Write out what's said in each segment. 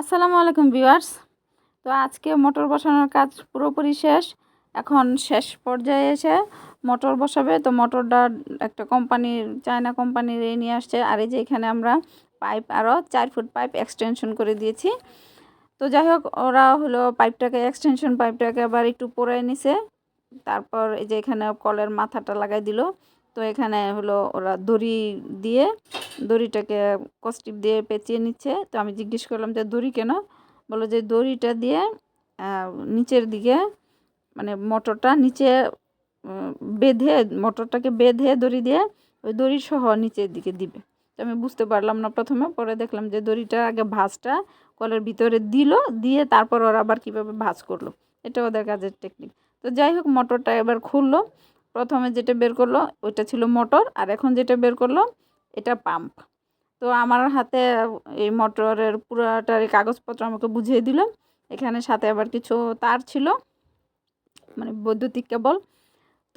আসসালামু আলাইকুম ভিউয়ার্স। তো আজকে মোটর বসানোর কাজ পুরোপুরি শেষ। এখন শেষ পর্যায়ে এসে মোটর বসাবে। তো মোটরটা একটা কোম্পানির চায়না কোম্পানির এই নিয়ে আসছে। আর এই যে এখানে আমরা পাইপ আরও চার ফুট পাইপ এক্সটেনশন করে দিয়েছি। তো যাই হোক, ওরা হলো পাইপটাকে এক্সটেনশন পাইপটাকে আবার একটু পরে নিছে। তারপর এই যে এখানে কলের মাথাটা লাগাই দিল। তো এখানে হলো ওরা দড়ি দিয়ে দড়িটাকে কস্টিপ দিয়ে পেঁচিয়ে নিচ্ছে। তো আমি জিজ্ঞেস করলাম যে, দড়ি কেন? বলো যে, দড়িটা দিয়ে নিচের দিকে মানে মোটরটা নিচে বেঁধে, মোটরটাকে বেঁধে দড়ি দিয়ে ওই দড়ি সহ নিচের দিকে দিবে। তো আমি বুঝতে পারলাম না প্রথমে। পরে দেখলাম যে, দড়িটা আগে ভাঁজটা কলের ভিতরে দিল, দিয়ে তারপর ওরা আবার কীভাবে ভাঁজ করল। এটা ওদের কাজের টেকনিক। তো যাই হোক, মোটরটা এবার খুললো। প্রথমে যেটা বের করল, ওইটা ছিল মোটর। আর এখন যেটা বের করল এটা পাম্প তো আমার হাতে এই মোটরের পুরাটার কাগজপত্র আমাকে বুঝিয়ে দিল। এখানে সাথে আবার কিছু তার ছিল মানে বৈদ্যুতিক কেবল।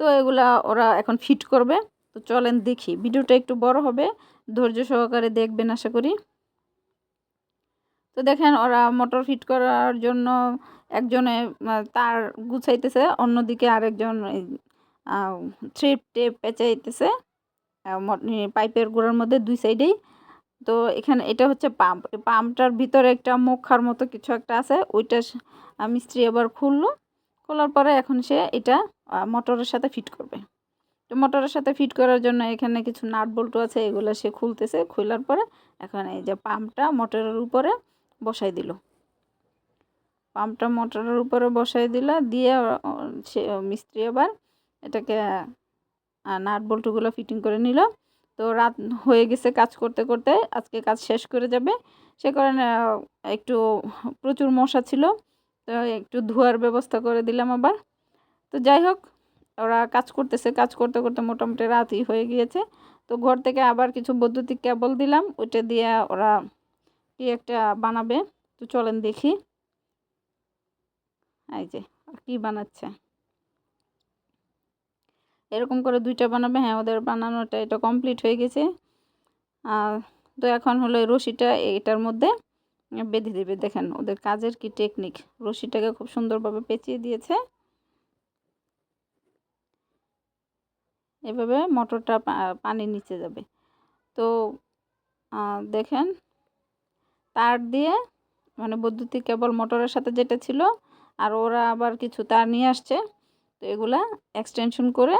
তো এগুলা ওরা এখন ফিট করবে। তো চলেন দেখি, ভিডিওটা একটু বড় হবে, ধৈর্য সহকারে দেখবেন আশা করি। তো দেখেন, ওরা মোটর ফিট করার জন্য একজনে তার গুছাইতেছে, অন্যদিকে আরেকজন থ্রিপ টেপ পেঁচাইতেছে। পাইপের গোড়ার মধ্যে দুই সাইডেই। তো এখানে এটা হচ্ছে পাম্প। পাম্পটার ভিতরে একটা মুখার মতো কিছু একটা আছে, ওইটা মিস্ত্রি আবার খুললো। খোলার পরে এখন সে এটা মোটরের সাথে ফিট করবে। তো মোটরের সাথে ফিট করার জন্য এখানে কিছু নাট বল্টু আছে, এগুলো সে খুলতেছে। খোলার পরে এখন এই যে পাম্পটা মোটরের উপরে বসাই দিল। পাম্পটা মোটরের উপরে বসাই দিল, দিয়ে সে, মিস্ত্রি আবার এটাকে নাট বল্টুগুলো ফিটিং করে নিল। তো রাত হয়ে গেছে কাজ করতে করতে, আজকে কাজ শেষ করে যাবে। সে কারণে একটু প্রচুর মশা ছিল, তো একটু ধোয়ার ব্যবস্থা করে দিলাম আবার। তো যাই হোক, ওরা কাজ করতেছে, কাজ করতে করতে মোটামুটি রাতই হয়ে গিয়েছে। তো ঘর থেকে আবার কিছু বৈদ্যুতিক কেবল দিলাম, ওইটা দিয়ে ওরা কি একটা বানাবে, তো চলেন দেখি। এই যে কি বানাচ্ছে? এরকম করে দুইটা বানাবে হ্যাঁ ওদের বানানোটা এটা কমপ্লিট হয়ে গেছে। তো এখন হলো রশিটা এটার মধ্যে বেঁধে দেবে। দেখেন ওদের কাজের কি টেকনিক রশিটাকে খুব সুন্দরভাবে পেঁচিয়ে দিয়েছে। এভাবে মোটরটা পানির নিচে যাবে। তো দেখেন তার দিয়ে মানে বৈদ্যুতিক কেবল মোটরের সাথে যেটা ছিল, আর ওরা আবার কিছু তার নিয়ে আসছে, তো এগুলা এক্সটেনশন করে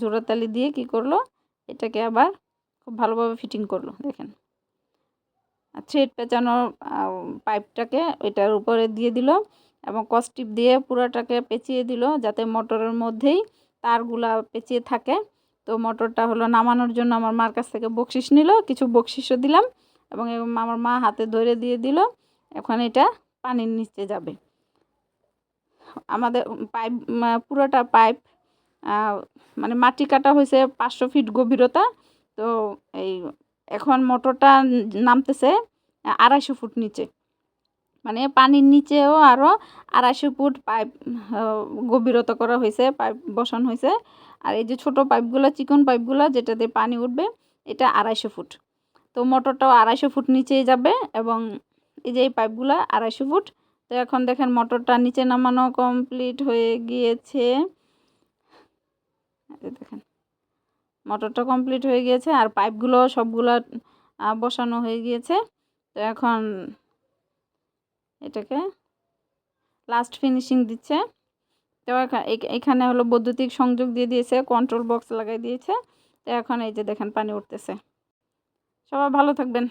জোড়াতালি দিয়ে কি করল? এটাকে আবার খুব ভালোভাবে ফিটিং করল, দেখেন। থ্রেড পেঁচানো পাইপটাকে ওইটার উপরে দিয়ে দিল এবং কস্টিপ দিয়ে পুরাটাকে পেঁচিয়ে দিল যাতে মোটরের মধ্যেই তারগুলা পেঁচিয়ে থাকে। তো মোটরটা হলো নামানোর জন্য আমার মার কাছ থেকে বকশিস নিল, কিছু বকশিসও দিলাম এবং আমার মা হাতে ধরে দিয়ে দিল, এখন এটা পানির নিচে যাবে। আমাদের পাইপ পুরোটা পাইপ মানে মাটি কাটা হয়েছে পাঁচশো ফিট গভীরতা, তো এই এখন মোটরটা নামতেছে আড়াইশো ফুট নিচে। মানে পানির নিচেও আরও আড়াইশো ফুট পাইপ গভীরতা করা হয়েছে পাইপ বসানো হয়েছে আর এই যে ছোট পাইপগুলো, চিকন পাইপগুলো, যেটাতে পানি উঠবে, এটা আড়াইশো ফুট। তো মোটরটাও আড়াইশো ফুট নিচেই যাবে এবং এই যে এই পাইপগুলো আড়াইশো ফুট। তো এখন দেখেন মোটরটা নিচে নামানো কমপ্লিট হয়ে গিয়েছে। দেখেন। মোটরটা কমপ্লিট হয়ে গিয়েছে আর পাইপগুলো সবগুলো বসানো হয়ে গিয়েছে। তো এখন এটাকে লাস্ট ফিনিশিং দিচ্ছে। তো এখানে হলো বৈদ্যুতিক সংযোগ দিয়ে দিয়েছে কন্ট্রোল বক্স লাগাই দিয়েছে। তো এখন এই যে দেখেন পানি উঠতেছে। সবাই ভালো থাকবেন।